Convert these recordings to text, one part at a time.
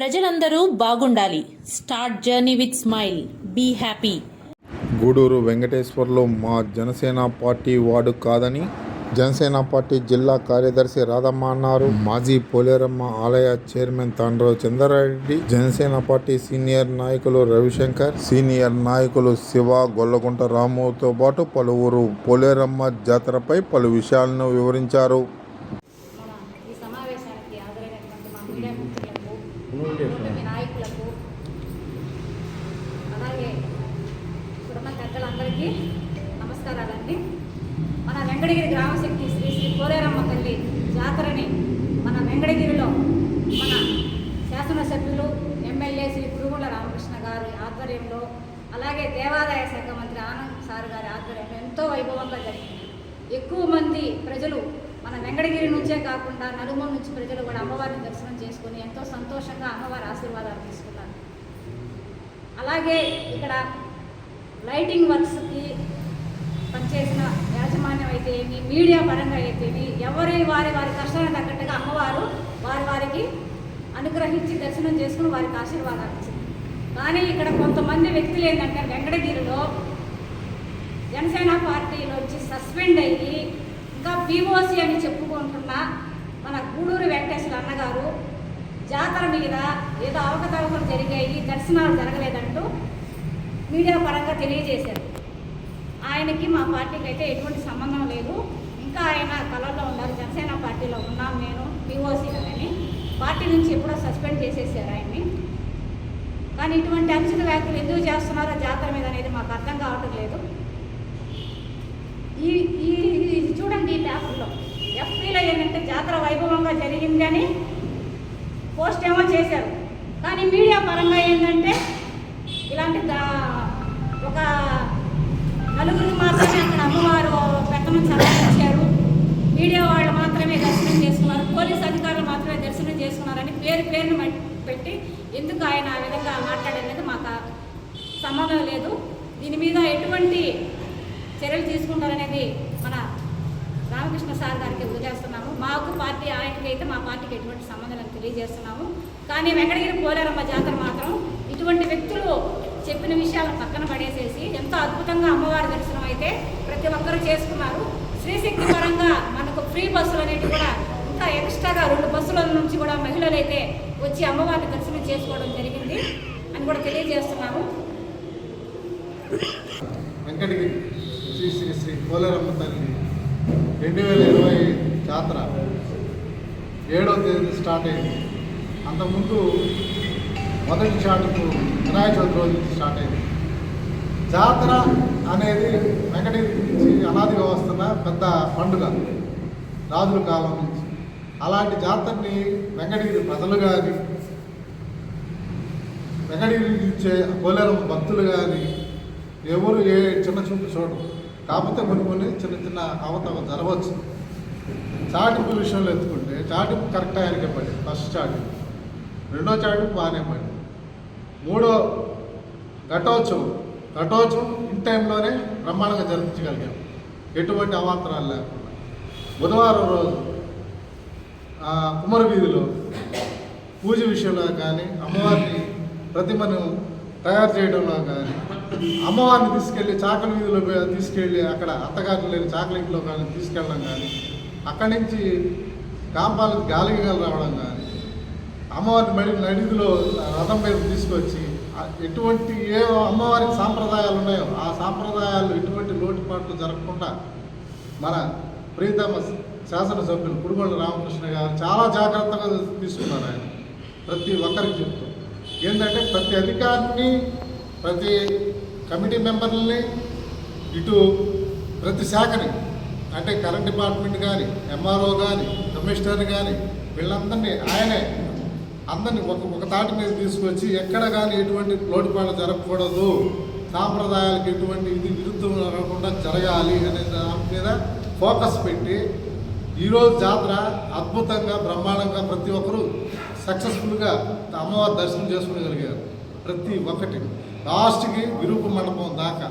ప్రజలందరూ బాగుండాలి. Start journey with smile. Be happy. Gudur వెంకటేశ్వర్లో మా జనసేన పార్టీ వార్డు కాదని జనసేన పార్టీ జిల్లా కార్యదర్శి రాధమ్మ అన్నారు. మాజీ పోలేరమ్మ ఆలయ chairman Tandrava Chandra Reddy Janasena party senior నాయకులు రవిశంకర్ సీనియర్ నాయకులు శివ గొల్లగుంట రాముతో పాటు పలువురు పోలేరమ్మ జాతరపై పలు విషయాలను వివరించారు మన ఈ సమావేశానికి హాజరైనటువంటి మా మీడియా మిత్రులకు కూటమి నాయకులకు అలాగే ఇక్కడున్న పెద్దలందరికీ నమస్కారాలండి మన వెంకటగిరి గ్రామశక్తి శ్రీ శ్రీ కోలేరమ్మ తల్లి జాతరని మన వెంకటగిరిలో మన శాసనసభ్యులు ఎమ్మెల్యే శ్రీ పురుగుల రామకృష్ణ గారి ఆధ్వర్యంలో అలాగే దేవాదాయ శాఖ మంత్రి ఆనంద్ సార్ గారి ఆధ్వర్యంలో ఎంతో వైభవంగా జరిగింది. ఎక్కువ మంది ప్రజలు మన వెంకటగిరి నుంచే కాకుండా నలుమూల నుంచి ప్రజలు కూడా అమ్మవారిని దర్శనం చేసుకుని ఎంతో సంతోషంగా అమ్మవారి ఆశీర్వాదాలు తీసుకున్నారు. అలాగే ఇక్కడ లైటింగ్ వర్క్స్కి పనిచేసిన యాజమాన్యం అయితే ఏమి మీడియా పరంగా అయితేమి ఎవరి వారి వారి కష్టానికి తగ్గట్టుగా అమ్మవారు వారి వారికి అనుగ్రహించి దర్శనం చేసుకుని వారికి ఆశీర్వాదాలు ఇచ్చింది. కానీ ఇక్కడ కొంతమంది వ్యక్తులు ఏంటంటే వెంకటగిరిలో జనసేన పార్టీలో వచ్చి సస్పెండ్ అయ్యి ఇంకా పీఓసి అని చెప్పుకుంటున్న మన గూడూరు వెంకటేశ్వర అన్నగారు జాతర మీద ఏదో అవకతవకలు జరిగాయి దర్శనాలు జరగలేదంటూ మీడియా పరంగా తెలియజేశారు. ఆయనకి మా పార్టీకి అయితే ఎటువంటి సంబంధం లేదు. ఇంకా ఆయన కళల్లో ఉన్నారు. జనసేన పార్టీలో ఉన్నాం నేను పీఓసీ అని పార్టీ నుంచి ఎప్పుడో సస్పెండ్ చేసేసారు ఆయన్ని. కానీ ఇటువంటి అంచనా వ్యాఖ్యలు ఎందుకు చేస్తున్నారో జాతర మీద అనేది మాకు అర్థం కావటం లేదు. ఈ ఈ ఇది చూడండి ఈ పేపర్లో. ఎఫ్పీలో ఏంటంటే జాతర వైభవంగా జరిగింది అని పోస్ట్ ఏమో చేశారు. కానీ మీడియా పరంగా ఏంటంటే ఇలాంటి దా- ఒక నలుగురికి మాత్రమే అక్కడ అమ్మవారు పెట్టమని సలహా ఇచ్చారు. మీడియా వాళ్ళు మాత్రమే దర్శనం చేసుకున్నారు. పోలీస్ అధికారులు మాత్రమే చేస్తున్నారని పేరు పేరును పెట్టి ఎందుకు ఆయన ఆ విధంగా మాట్లాడనేది మాకు సంబంధం లేదు. దీని మీద ఎటువంటి చర్యలు తీసుకుంటారనేది మన రామకృష్ణ సార్ గారికి వదిలేస్తున్నాము మాకు పార్టీ ఆయనకి అయితే మా పార్టీకి ఎటువంటి సంబంధం తెలియజేస్తున్నాము. కానీ వెంకటగిరి పోలేరమ్మ జాతర మాత్రం ఇటువంటి వ్యక్తులు చెప్పిన విషయాలను పక్కన పడేసేసి ఎంతో అద్భుతంగా అమ్మవారి దర్శనం అయితే ప్రతి ఒక్కరూ చేసుకున్నారు. శ్రీశక్తి పరంగా మనకు ఫ్రీ బస్సులు అనేవి కూడా ఇంకా ఎక్స్ట్రాగా రెండు బస్సుల నుంచి కూడా మహిళలు అయితే వచ్చి అమ్మవారిని దర్శనం చేసుకోవడం జరిగింది అని కూడా తెలియజేస్తున్నాము. వెంకటగిరి శ్రీ శ్రీ శ్రీ పోలేరమ్మ తల్లి రెండు వేల ఇరవై జాతర ఏడవ తేదీ స్టార్ట్ అయింది. అంతకుముందు మొదటి చాటుకు వినాయక చవితి రోజు నుంచి స్టార్ట్ అయింది. జాతర అనేది వెంకటగిరి నుంచి అనాదిగా వస్తున్న పెద్ద పండుగ రాజుల కాలం అలాంటి జాతరని వెంకటగిరి ప్రజలు కానీ వెంకటగిరి ఇచ్చే పోలేరమ్మ భక్తులు కానీ ఎవరు ఏ చిన్న చూపు చూడరు. కాకపోతే కొన్ని కొన్ని చిన్న చిన్న అవతవ జరగవచ్చు. చాటింపు విషయంలో ఎత్తుకుంటే చాటింపు కరెక్ట్ ఆయనకే పడి ఫస్ట్ చాటింపు. రెండో చాటింపు బాగానే పడి మూడో ఘటోత్సవం. ఘటోత్సవం ఇన్ టైంలోనే బ్రహ్మాండంగా జరిపించగలిగాం. ఎటువంటి అవాంతరాలు లేకుండా. బుధవారం రోజు ఆ, కుమర వీధిలో పూజ విషయంలో కానీ అమ్మవారిని ప్రతిమను తయారు చేయడంలో కానీ అమ్మవారిని తీసుకెళ్ళి చాకలి వీధిలో తీసుకెళ్ళి అక్కడ అత్తగారు లేని చాకలింట్లో కానీ తీసుకెళ్ళడం కానీ అక్కడి నుంచి కాంపాలకు గాలికి రావడం కానీ అమ్మవారిని మడి నడిదిలో రథం మీద తీసుకొచ్చి ఎటువంటి ఏ అమ్మవారికి సాంప్రదాయాలు ఉన్నాయో ఆ సాంప్రదాయాలు ఎటువంటి లోటుపాట్లు జరగకుండా మన ప్రీతమ శాసనసభ్యులు కుడుగొండ రామకృష్ణ గారు చాలా జాగ్రత్తగా తీసుకున్నారు ఆయన. ప్రతి ఒక్కరికి చెప్తూ. ఏంటంటే ప్రతి అధికారిని ప్రతి కమిటీ మెంబర్లని ఇటు ప్రతి శాఖని అంటే కరెంట్ డిపార్ట్మెంట్ కానీ ఎంఆర్ఓ కానీ కమిషనర్ కానీ వీళ్ళందరినీ ఆయనే అందరినీ ఒక ఒక తాటి మీద తీసుకొచ్చి ఎక్కడ కానీ ఎటువంటి లోటుపాట్లు జరగకూడదు. సాంప్రదాయాలకు ఎటువంటి ఇది విరుద్ధం రాకుండా జరగాలి అనే దాని మీద ఫోకస్ పెట్టి ఈరోజు జాతర అద్భుతంగా బ్రహ్మాండంగా ప్రతి ఒక్కరూ సక్సెస్ఫుల్గా అమ్మవారి దర్శనం చేసుకోగలిగారు. ప్రతి ఒక్కటి. లాస్ట్కి విరూప మండపం దాకా.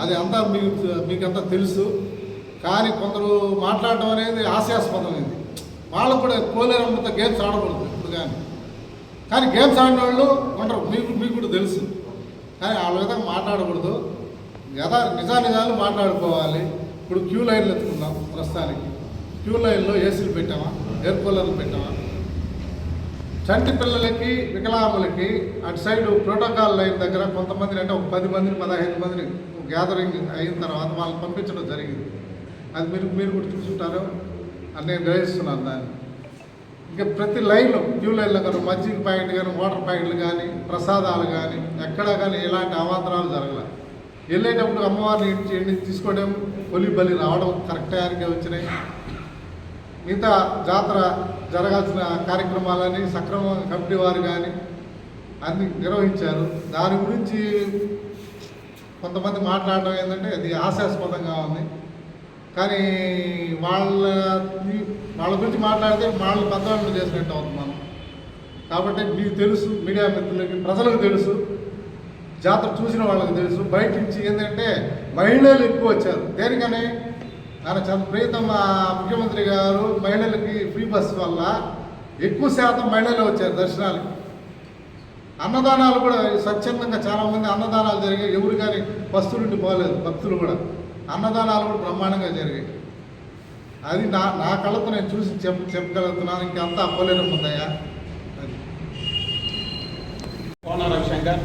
అది అంతా మీకు మీకంతా తెలుసు. కానీ కొందరు మాట్లాడటం అనేది హాస్యాస్పదమైంది వాళ్ళకు కూడా కోలేనంత గేమ్స్ ఆడకూడదు ఇప్పుడు కానీ. కానీ గేమ్స్ ఆడిన వాళ్ళు ఉండరు మీకు మీకు కూడా తెలుసు. కానీ వాళ్ళ విధంగా మాట్లాడకూడదు. యథా నిజానిజాలు మాట్లాడుకోవాలి. ఇప్పుడు క్యూ లైన్లు ఎత్తుకుందాం ప్రస్తుతానికి. క్యూ లైన్లో ఏసీలు పెట్టామా? ఎయిర్ కూలర్లు పెట్టామా? చంటి పిల్లలకి వికలాంగులకి అటు సైడ్ ప్రోటోకాల్ లైన్ దగ్గర కొంతమందిని అంటే ఒక పది మందిని పదహైదు మందిని గ్యాదరింగ్ అయిన తర్వాత వాళ్ళని పంపించడం జరిగింది. అది మీరు మీరు కూడా చూసుంటారు. అని నేను గ్రహిస్తున్నాను దాన్ని. ఇంకా ప్రతి లైన్లో క్యూ లైన్లో కానీ మజ్జిగ ప్యాకెట్ కానీ వాటర్ ప్యాకెట్లు కానీ ప్రసాదాలు కానీ ఎక్కడా కానీ ఎలాంటి అవాంతరాలు జరగలేదు వెళ్ళేటప్పుడు అమ్మవారిని ఇంటి తీసుకోవడం కొలి బలి రావడం కరెక్ట్ టైంకే వచ్చినాయి. మిగతా జాతర జరగాల్సిన కార్యక్రమాలని సక్రమ కమిటీ వారు కానీ అన్ని నిర్వహించారు. దాని గురించి కొంతమంది మాట్లాడడం ఏంటంటే అది హాస్యాస్పదంగా ఉంది. కానీ వాళ్ళ వాళ్ళ గురించి మాట్లాడితే వాళ్ళు పెద్దవాళ్ళు చేసినట్టు అవుతుంది మనం. కాబట్టి మీకు తెలుసు మీడియా మిత్రులకి ప్రజలకు తెలుసు జాతర చూసిన వాళ్ళకి తెలుసు. బయట నుంచి ఏంటంటే మహిళలు ఎక్కువ వచ్చారు. దేనికని? ఆయన చంద్ర ప్రీతం ముఖ్యమంత్రి గారు మహిళలకి ఫ్రీ బస్ వల్ల ఎక్కువ శాతం మహిళలు వచ్చారు దర్శనాలకి. అన్నదానాలు కూడా స్వచ్ఛందంగా చాలామంది అన్నదానాలు జరిగాయి. ఎవరు కానీ నుండి పోలేదు భక్తులు కూడా. అన్నదానాలు కూడా బ్రహ్మాండంగా జరిగాయి. అది నా నా కళ్ళతో నేను చూసి చెప్ చెప్పగలుగుతున్నాను. ఇంకంతా అవ్వలేను ముందయ్యా. అది. కోన రవిశంకర్?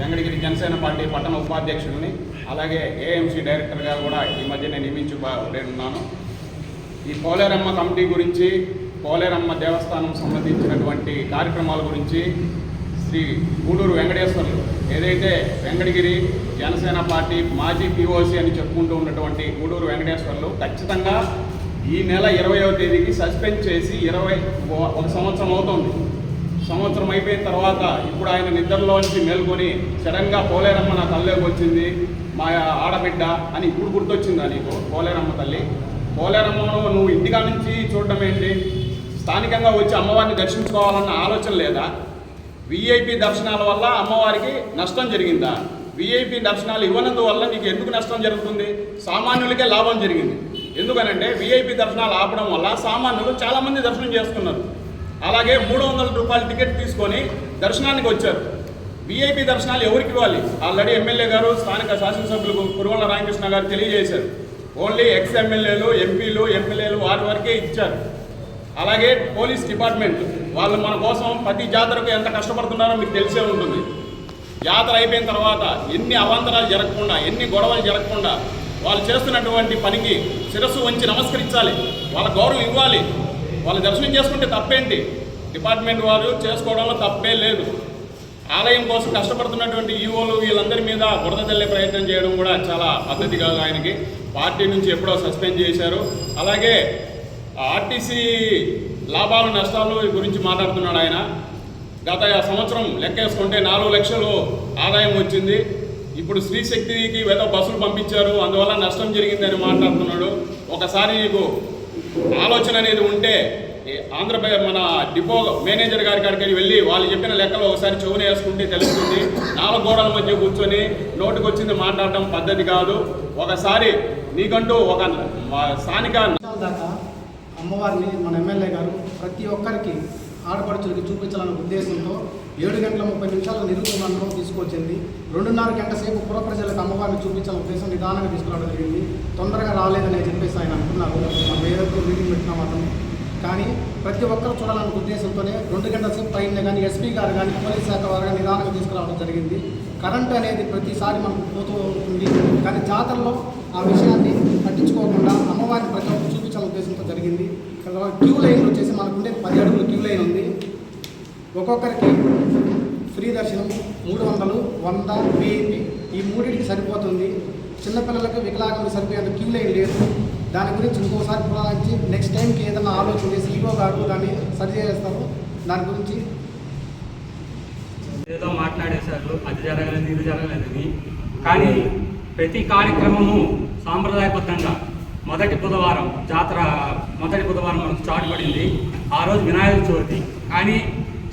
వెంకటగిరి జనసేన పార్టీ పట్టణ ఉపాధ్యక్షుడిని అలాగే ఏఎంసీ డైరెక్టర్గా కూడా ఈ మధ్య నేను నియమించబడున్నాను ఈ పోలేరమ్మ కమిటీ గురించి పోలేరమ్మ దేవస్థానం సంబంధించినటువంటి కార్యక్రమాల గురించి శ్రీ గూడూరు వెంకటేశ్వర్లు ఏదైతే వెంకటగిరి జనసేన పార్టీ మాజీ పిఓసి అని చెప్పుకుంటూ ఉన్నటువంటి గూడూరు వెంకటేశ్వర్లు ఖచ్చితంగా ఈ నెల ఇరవయో తేదీకి సస్పెండ్ చేసి ఇరవై ఒక సంవత్సరం అవుతుంది. సంవత్సరం అయిపోయిన తర్వాత ఇప్పుడు ఆయన నిద్రలోంచి మేల్కొని సడన్గా పోలేరమ్మ నా తల్లిలోకి వచ్చింది మా ఆడబిడ్డ అని ఇప్పుడు గుర్తొచ్చిందా నీకు? పోలేరమ్మ తల్లి. పోలేరమ్మను నువ్వు ఇంటికా నుంచి చూడటం ఏంటి? స్థానికంగా వచ్చి అమ్మవారిని దర్శించుకోవాలన్న ఆలోచన లేదా? విఐపి దర్శనాల వల్ల అమ్మవారికి నష్టం జరిగిందా? విఐపి దర్శనాలు ఇవ్వనందువల్ల నీకు ఎందుకు నష్టం జరుగుతుంది? సామాన్యులకే లాభం జరిగింది. ఎందుకనంటే విఐపి దర్శనాలు ఆపడం వల్ల సామాన్యులు చాలామంది దర్శనం చేస్తున్నారు అలాగే మూడు వందల రూపాయల టికెట్ తీసుకొని దర్శనానికి వచ్చారు. వీఐపీ దర్శనాలు ఎవరికి ఇవ్వాలి? ఆల్రెడీ ఎమ్మెల్యే గారు స్థానిక శాసనసభ్యులు కురువల రామకృష్ణ గారు తెలియజేశారు. ఓన్లీ ఎక్స్ ఎమ్మెల్యేలు ఎంపీలు ఎమ్మెల్యేలు వారి వరకే ఇచ్చారు. అలాగే పోలీస్ డిపార్ట్మెంట్ వాళ్ళు మన కోసం ప్రతి జాతరకు ఎంత కష్టపడుతున్నారో మీకు తెలిసే ఉంటుంది. జాతర అయిపోయిన తర్వాత ఎన్ని అవాంతరాలు జరగకుండా ఎన్ని గొడవలు జరగకుండా వాళ్ళు చేస్తున్నటువంటి పనికి శిరస్సు వంచి నమస్కరించాలి. వాళ్ళ గౌరవం ఇవ్వాలి. వాళ్ళు దర్శనం చేసుకుంటే తప్పేంటి? డిపార్ట్మెంట్ వారు చేసుకోవడంలో తప్పే లేదు. ఆలయం కోసం కష్టపడుతున్నటువంటి ఈవోలు వీళ్ళందరి మీద బురద తెల్లే ప్రయత్నం చేయడం కూడా చాలా పద్ధతి కాదు ఆయనకి. పార్టీ నుంచి ఎప్పుడో సస్పెండ్ చేశారు. అలాగే ఆర్టీసీ లాభాలు నష్టాలు గురించి మాట్లాడుతున్నాడు ఆయన. గత సంవత్సరం లెక్కేసుకుంటే నాలుగు లక్షలు ఆదాయం వచ్చింది. ఇప్పుడు స్త్రీశక్తికి ఏదో బస్సులు పంపించారు. అందువల్ల నష్టం జరిగిందని మాట్లాడుతున్నాడు. ఒకసారి నీకు ఆలోచన అనేది ఉంటే ఆంధ్రప్రదేశ్ మన డిపో మేనేజర్ గారి కాడికి వెళ్ళి వాళ్ళు చెప్పిన లెక్కలు ఒకసారి చెవున వేసుకుంటే తెలుస్తుంది. నాలుగు గోడల మధ్య కూర్చొని నోటుకు వచ్చింది మాట్లాడటం పద్ధతి కాదు. ఒకసారి నీకంటూ ఒక స్థానిక దాకా అమ్మవారిని మన ఎమ్మెల్యే గారు ప్రతి ఒక్కరికి ఆడపడుచులకి చూపించాలనే ఉద్దేశంతో ఏడు గంటల ముప్పై నిమిషాల నిరూపణను తీసుకొచ్చింది. రెండున్నర గంట సేపు పుర ప్రజలకు అమ్మవారిని చూపించాలనే ఉద్దేశం నిదానంగా తీసుకురావడం జరిగింది. తొందరగా రాలేదని చెప్పేసి ఆయన అంటున్నారు మీటింగ్ పెట్టినాం అతను కానీ ప్రతి ఒక్కరు చూడాలనే ఉద్దేశంతోనే రెండు గంటల సేపు పైన కానీ ఎస్పీ గారు కానీ పోలీస్ శాఖ వారు కానీ నిదానంగా తీసుకురావడం జరిగింది. కరెంట్ అనేది ప్రతిసారి మనకు పోతూ ఉంటుంది. కానీ జాతరలో ఆ విషయాన్ని పట్టించుకోకుండా అమ్మవారిని ప్రతి ఒక్కరు చూపించాలనే ఉద్దేశంతో జరిగింది. క్యూ లైన్ వచ్చేసి మనకు ఉండే పది అడుగులు క్యూ లైన్ ఉంది. ఒక్కొక్కరికి ఫ్రీ దర్శనం మూడు వందలు వంద వెయ్యి ఈ మూడింటికి సరిపోతుంది. చిన్నపిల్లలకు వికలాంగులకు సరిపోయేంత క్యూ లైన్ లేదు. దాని గురించి ఇంకోసారి పురాణించి నెక్స్ట్ టైంకి ఏదైనా ఆలోచన చేసి ఈగో గారు దాన్ని సరి చేస్తారు దాని గురించి ఏదో మాట్లాడేశారు. అది జరగలేదు ఇది జరగలేదని కానీ ప్రతి కార్యక్రమము సాంప్రదాయబద్ధంగా మొదటి బుధవారం జాతర మొదటి బుధవారం మనకు చాటు పడింది. ఆ రోజు వినాయక చవితి. కానీ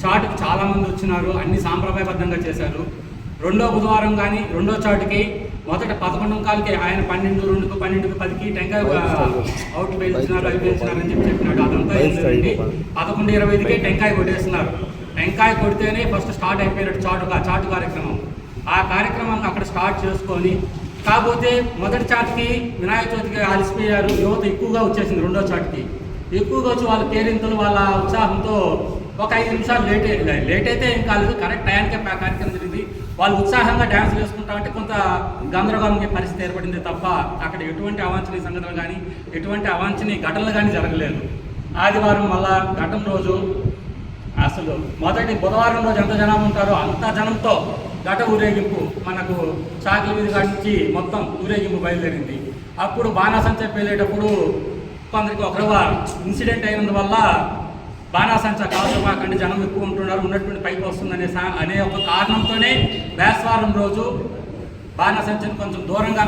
చాటుకు చాలామంది వచ్చినారు అన్ని సాంప్రదాయబద్ధంగా చేశారు. రెండో బుధవారం కానీ రెండో చాటుకి మొదట పదకొండు కాలకి ఆయన పన్నెండు రెండుకు పన్నెండుకు పదికి టెంకాయ అవుట్ పేల్చినారు అవి పేల్చినారు అని చెప్పి చెప్పినాడు అదంతా ఏం లేదండి. పదకొండు ఇరవై ఐదుకే టెంకాయ కొట్టేస్తున్నారు. టెంకాయ కొడితేనే ఫస్ట్ స్టార్ట్ అయిపోయినట్టు చాటు చాటు కార్యక్రమం. ఆ కార్యక్రమం అక్కడ స్టార్ట్ చేసుకొని కాకపోతే మొదటి చాటుకి వినాయక చవితికి అలసిపోయారు. యువత ఎక్కువగా వచ్చేసింది రెండో చాటుకి. ఎక్కువగా వచ్చి వాళ్ళ కేరింతలు వాళ్ళ ఉత్సాహంతో ఒక ఐదు నిమిషాలు లేట్ లేట్ అయితే ఏం కాలేదు. కరెక్ట్ టైంకే కార్యక్రమం వాళ్ళు ఉత్సాహంగా డ్యాన్స్ వేసుకుంటా అంటే కొంత గందరగోళం పరిస్థితి ఏర్పడింది తప్ప అక్కడ ఎటువంటి అవాంఛనీయ సంఘటనలు కానీ ఎటువంటి అవాంఛనీయ ఘటనలు కానీ జరగలేదు. ఆదివారం మళ్ళా ఘటన రోజు. అసలు మొదటి బుధవారం రోజు ఎంత జనం ఉంటారో అంత జనంతో ఘట ఊరేగింపు మనకు చాకలి మీద కాడి నుంచి మొత్తం ఊరేగింపు బయలుదేరింది. అప్పుడు బాణాసంచ వెళ్ళేటప్పుడు కొందరికి ఒక ఇన్సిడెంట్ అయినందువల్ల బాణాసంచ కాల్చమాకండి జనం ఎక్కువ ఉంటున్నారు ఉన్నటువంటి పైకి వస్తుందనే సా అనే ఒక కారణంతోనే వేసవారం రోజు బాణాసంచని కొంచెం దూరంగా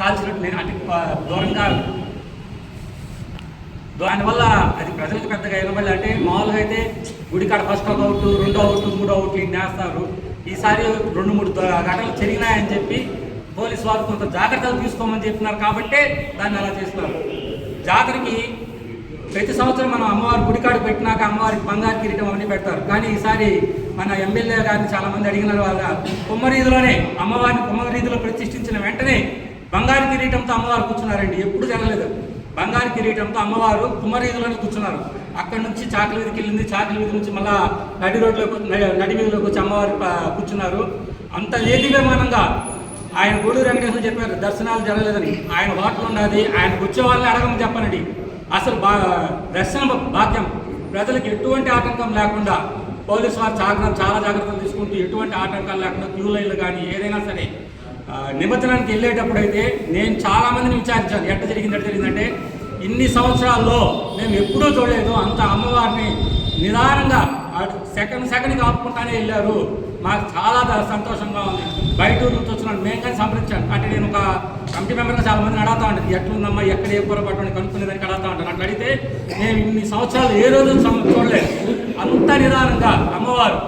కాల్చినట్టు నేను అటు దూరంగా దానివల్ల అది ప్రజలకు పెద్దగా ఇవ్వబడి అంటే మామూలుగా అయితే గుడికాడ ఫస్ట్ ఒక అవుట్ రెండో అవుట్ మూడో అవుట్ ఇన్ని వేస్తారు. ఈసారి రెండు మూడు ఘటనలు జరిగినాయని చెప్పి పోలీసు వారు కొంత జాగ్రత్తలు తీసుకోమని చెప్పినారు కాబట్టే దాన్ని అలా చేస్తున్నారు. జాతరకి ప్రతి సంవత్సరం మనం అమ్మవారి గుడికాడు పెట్టినాక అమ్మవారికి బంగారు కిరీటం అవన్నీ పెడతారు. కానీ ఈసారి మన ఎమ్మెల్యే గారిని చాలామంది అడిగినారు వాళ్ళ కుమ్మరీధిలోనే అమ్మవారిని కుమ్మరీధిలో ప్రతిష్ఠించిన వెంటనే బంగారు కిరీటంతో అమ్మవారు కూర్చున్నారండి. ఎప్పుడు జరగలేదు. బంగారు కిరీటంతో అమ్మవారు కుమ్మరీధిలోనే కూర్చున్నారు. అక్కడి నుంచి చాకలి వీధికి వెళ్ళింది. చాకలి వీధి నుంచి మళ్ళా నడి రోడ్లోకి నడి వీధిలోకి వచ్చి అమ్మవారు కూర్చున్నారు. అంత ఏది విమానంగా ఆయన గూడూరు వెంకటేశ్వర చెప్పారు దర్శనాలు జరగలేదని. ఆయన హోటల్ ఉన్నది. ఆయనకు వచ్చే వాళ్ళని అడగమని చెప్పనండి. అసలు బా దర్శన భాగ్యం ప్రజలకు ఎటువంటి ఆటంకం లేకుండా పోలీసు వారు చాలా చాలా జాగ్రత్తలు తీసుకుంటూ ఎటువంటి ఆటంకాలు లేకుండా క్యూ లైన్లు కానీ ఏదైనా సరే నిమజ్జనానికి వెళ్ళేటప్పుడు అయితే నేను చాలా మందిని విచారించాను. ఎట్ట జరిగింది ఎట్ట జరిగిందంటే ఇన్ని సంవత్సరాల్లో మేము ఎప్పుడూ చూడలేదు. అంత అమ్మవారిని నిదానంగా సెకండ్ సెకండ్కి ఆపుకుంటానే వెళ్ళారు. మాకు చాలా సంతోషంగా ఉంది. బయట నుంచి వచ్చినాను మేము కానీ సంప్రదించాను. అంటే నేను ఒక కమిటీ మెంబర్గా చాలా మందిని అడుగుతా ఉంటాను. ఎట్లుందమ్మా ఎక్కడ ఏ పొరపాటు కనుక్కునేదానికి అడుగుతా కడితే అడిగితే నేను ఇన్ని సంవత్సరాలు ఏ రోజు చూడలేదు. అంత నిదానంగా అమ్మవారు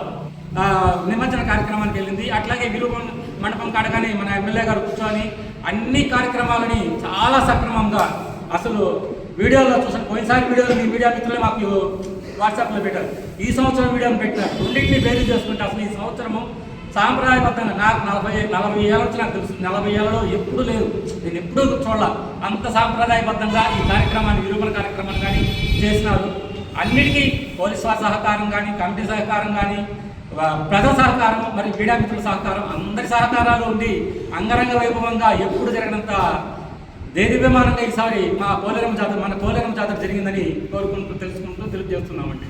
నిమజ్జన కార్యక్రమానికి వెళ్ళింది. అట్లాగే విలువ మండపం కాడగానే మన ఎమ్మెల్యే గారు కూర్చొని అన్ని కార్యక్రమాలని చాలా సక్రమంగా అసలు వీడియోలో చూసాను పోయినసారి వీడియోలు మీ మీడియా మిత్రులే మాకు వాట్సాప్లో పెట్టారు. ఈ సంవత్సరం వీడియోని పెట్టారు రెండింటిని బేరీ చేసుకుంటే అసలు ఈ సంవత్సరము సాంప్రదాయబద్ధంగా నాకు నలభై నలభై ఏళ్ళ వచ్చి నాకు తెలుసు. నలభై ఏళ్ళలో ఎప్పుడు లేదు. నేను ఎప్పుడూ చూడాల. అంత సాంప్రదాయబద్ధంగా ఈ కార్యక్రమాన్ని విరూపణ కార్యక్రమాన్ని కానీ చేసినారు. అన్నిటికీ పోలీస్ వారి సహకారం కానీ కమిటీ సహకారం కానీ ప్రజా ప్రజల సహకారం మరి మీడియా మిత్రుల సహకారం అందరి సహకారాలు ఉండి అంగరంగ వైభవంగా ఎప్పుడు జరిగినంత విమానంగా ఈసారి మా పోలేరం జాతర మన పోలేరం జాతర జరిగిందని కోరుకుంటూ తెలుసుకుంటూ తెలియజేస్తున్నామండి.